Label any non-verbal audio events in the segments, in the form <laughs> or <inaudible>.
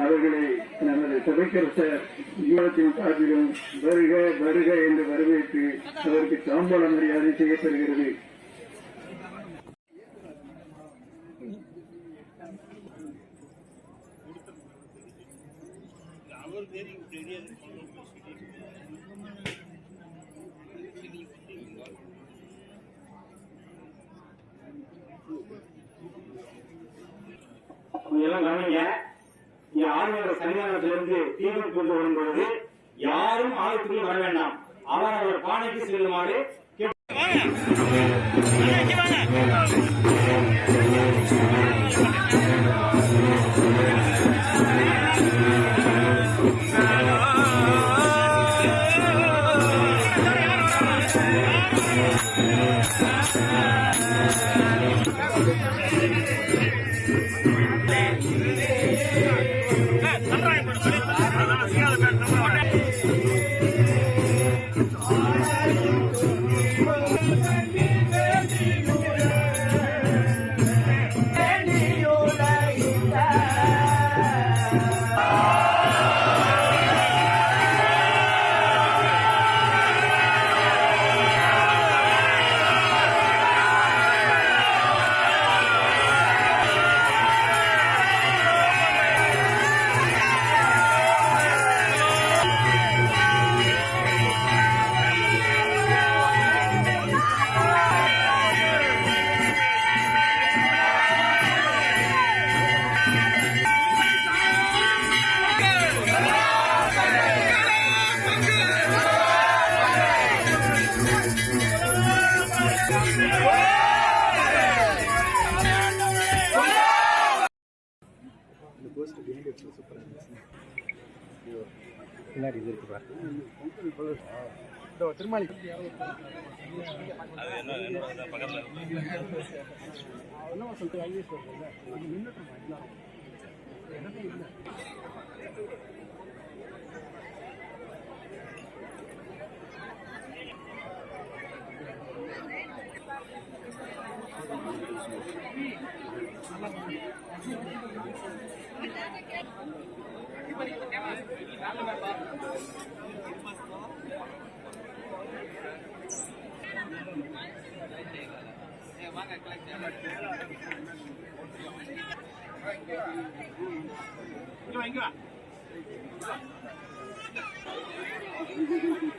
அவர்களை நமது சபைக்கரசர் ஜீவனத்தின் சார்பிலும் வருக வருக என்று வரவேற்று அவருக்கு தாம்பூல மரியாதை செய்யப்படுகிறது. எல்லாம் கவனிங்க இங்க ஆளுநர் சன்னிதானத்திலிருந்து தீர்வு கொண்டு வரும் பொழுது யாரும் ஆலயத்துக்குள் வர வேண்டாம் அவர் அவர் பானைக்கு செல்லுமாறு Thank. <laughs> கோஸ்ட் பிஹைண்ட் வச்சு சூப்பராக இருந்துச்சு. பின்னாடி இது இருக்கு பாருங்க திருமாலி. என்ன சொல்லிட்டு வாங்கி சொல்றேன் கேட்டு அனைவரும்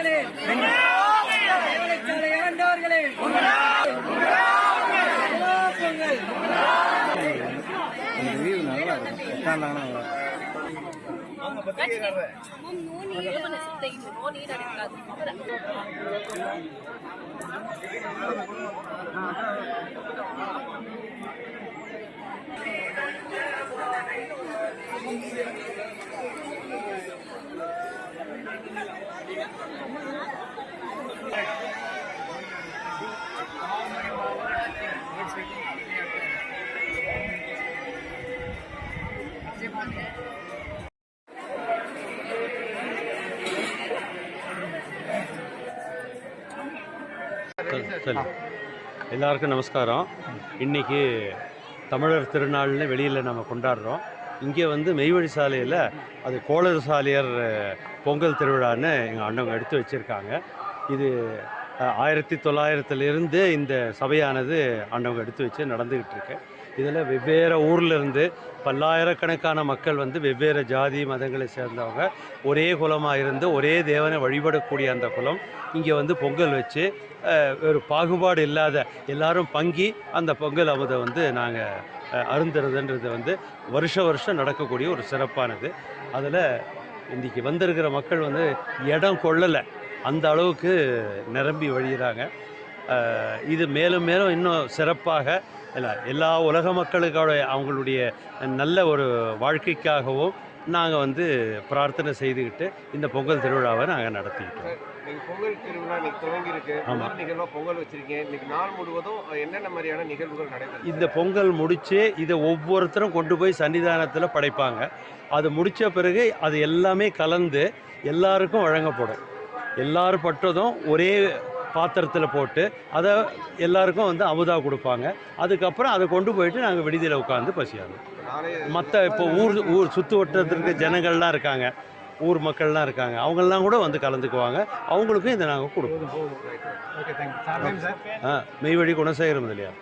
ஆண்டவர்களே இறந்தவர்களே ஆண்டவர்களே Pongal Mom, no need. Ano சரி எல்லாருக்கும் நமஸ்காரம். இன்னைக்கு தமிழர் திருநாள்னு வெளியில் நம்ம கொண்டாடுறோம். இங்கே வந்து மெய்வழி சாலையில் அது கோளர் சாலையர் பொங்கல் திருவிழான்னு எங்கள் அண்ணவங்க எடுத்து வச்சுருக்காங்க. இது ஆயிரத்தி தொள்ளாயிரத்துலேருந்து இந்த சபையானது அண்ணவங்க எடுத்து வச்சு நடந்துக்கிட்டு இருக்கு. இதில் வெவ்வேறு ஊர்லேருந்து பல்லாயிரக்கணக்கான மக்கள் வந்து வெவ்வேறு ஜாதி மதங்களை சேர்ந்தவங்க ஒரே குலமாக இருந்து ஒரே தேவனை வழிபடக்கூடிய அந்த குலம். இங்கே வந்து பொங்கல் வச்சு ஒரு பாகுபாடு இல்லாத எல்லாரும் பங்கி அந்த பொங்கல் அமுதை வந்து நாங்கள் அருந்துறதுன்றது வந்து வருஷ வருஷம் நடக்கக்கூடிய ஒரு சிறப்பானது. அதில் இன்றைக்கி வந்திருக்கிற மக்கள் வந்து இடம் கொள்ளலை. அந்த அளவுக்கு நிரம்பி வழிகிறாங்க இது மேலும் மேலும் இன்னும் சிறப்பாக எல்லா எல்லா உலக மக்களுக்கோட அவங்களுடைய நல்ல ஒரு வாழ்க்கைக்காகவும் நாங்கள் வந்து பிரார்த்தனை செய்துக்கிட்டு இந்த பொங்கல் திருவிழாவை நாங்கள் நடத்திக்கிட்டோம். பொங்கல் திருவிழா இன்னைக்கு துவங்கி இருக்கு. ஆமா. முதல் நிகழ்வா பொங்கல் வச்சிருக்கீங்க? இன்னைக்கு நாள் முழுவதும் என்னென்ன மாதிரியான நிகழ்வுகள் நடைபெறும் இந்த பொங்கல் முடித்து இதை ஒவ்வொருத்தரும் கொண்டு போய் சன்னிதானத்தில் படைப்பாங்க. அது முடித்த பிறகு அது எல்லாமே கலந்து எல்லாருக்கும் வழங்கப்படும். எல்லாரும் பட்டதும் ஒரே பாத்திரத்தில் போட்டு அதை எல்லாருக்கும் வந்து அமுதா கொடுப்பாங்க. அதுக்கப்புறம் அதை கொண்டு போயிட்டு நாங்கள் விடுதியில் உட்காந்து பசியாகும். மற்ற இப்போ ஊர் ஊர் சுற்று வட்டத்திற்கு ஜனங்கள்லாம் இருக்காங்க. ஊர் மக்கள்லாம் இருக்காங்க. அவங்கெல்லாம் கூட வந்து கலந்துக்குவாங்க. அவங்களுக்கும் இதை நாங்கள் கொடுப்போம். ஆ மெய்வழி குணசேகரம் இல்லையா?